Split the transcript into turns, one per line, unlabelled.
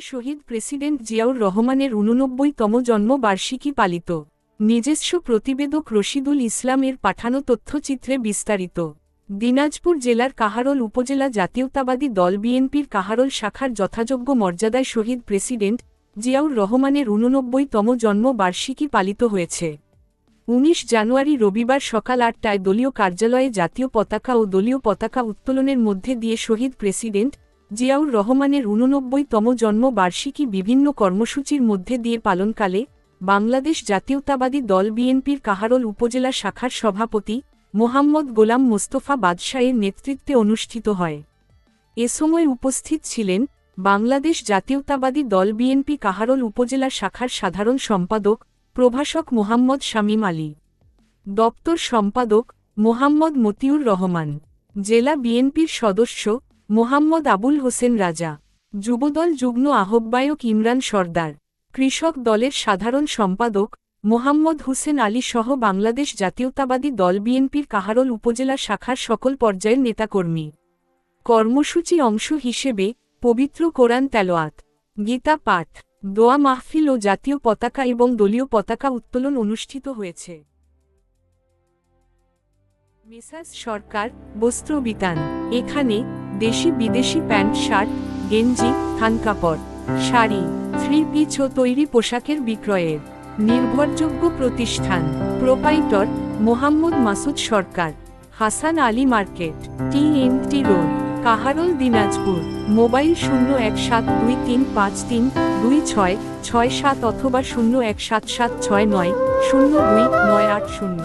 শহীদ president Ziaur রহমানের উননব্বইতম জন্মবার্ষিকী পালিত। নিজস্ব প্রতিবেদক রশিদুল ইসলামের পাঠানো তথ্যচিত্রে বিস্তারিত। দিনাজপুর জেলার কাহারল উপজেলা জাতীয়তাবাদী দল বিএনপির কাহারল শাখার যথাযোগ্য মর্যাদায় শহীদ প্রেসিডেন্ট জিয়াউর রহমানের উননব্বইতম জন্মবার্ষিকী পালিত হয়েছে। উনিশ জানুয়ারি রবিবার সকাল আটটায় দলীয় কার্যালয়ে জাতীয় পতাকা ও দলীয় পতাকা উত্তোলনের মধ্যে দিয়ে শহীদ প্রেসিডেন্ট জিয়াউর রহমানের উননব্বইতম জন্মবার্ষিকী বিভিন্ন কর্মসূচির মধ্যে দিয়ে পালনকালে বাংলাদেশ জাতীয়তাবাদী দল বিএনপির কাহারোল উপজেলা শাখার সভাপতি মোহাম্মদ গোলাম মোস্তফা বাদশাহের নেতৃত্বে অনুষ্ঠিত হয়। এ সময় উপস্থিত ছিলেন বাংলাদেশ জাতীয়তাবাদী দল বিএনপি কাহারোল উপজেলা শাখার সাধারণ সম্পাদক প্রভাষক মোহাম্মদ শামীম আলী, দপ্তর সম্পাদক মোহাম্মদ মতিউর রহমান, জেলা বিএনপির সদস্য মোহাম্মদ আবুল হোসেন রাজা, যুবদল যুগ্ম আহ্বায়ক ইমরান সর্দার, কৃষক দলের সাধারণ সম্পাদক মোহাম্মদ হুসেন আলী সহ বাংলাদেশ জাতীয়তাবাদী দল বিএনপির কাহারোল উপজেলা শাখার সকল পর্যায়ের নেতাকর্মী। কর্মসূচি অংশ হিসেবে পবিত্র কোরআন তেলোয়াত গীতা পাঠ, দোয়া মাহফিল ও জাতীয় পতাকা এবং দলীয় পতাকা উত্তোলন অনুষ্ঠিত হয়েছে। মেসাস সরকার বস্ত্র বিতান, এখানে দেশি বিদেশি প্যান্ট, শার্ট, গেঞ্জি, থান কাপড়, শাড়ি, থ্রি পিচ ও তৈরি পোশাকের বিক্রয়ের নির্ভরযোগ্য প্রতিষ্ঠান। Proprietor, Mohammad Masud Sarkar. Hasan Ali market, T N T road, Kaharol, Dinajpur. Mobile শূন্য এক সাত দুই তিন পাঁচ তিন দুই ছয় ছয় সাত অথবা শূন্য এক সাত সাত ছয় নয় শূন্য দুই নয় আট শূন্য।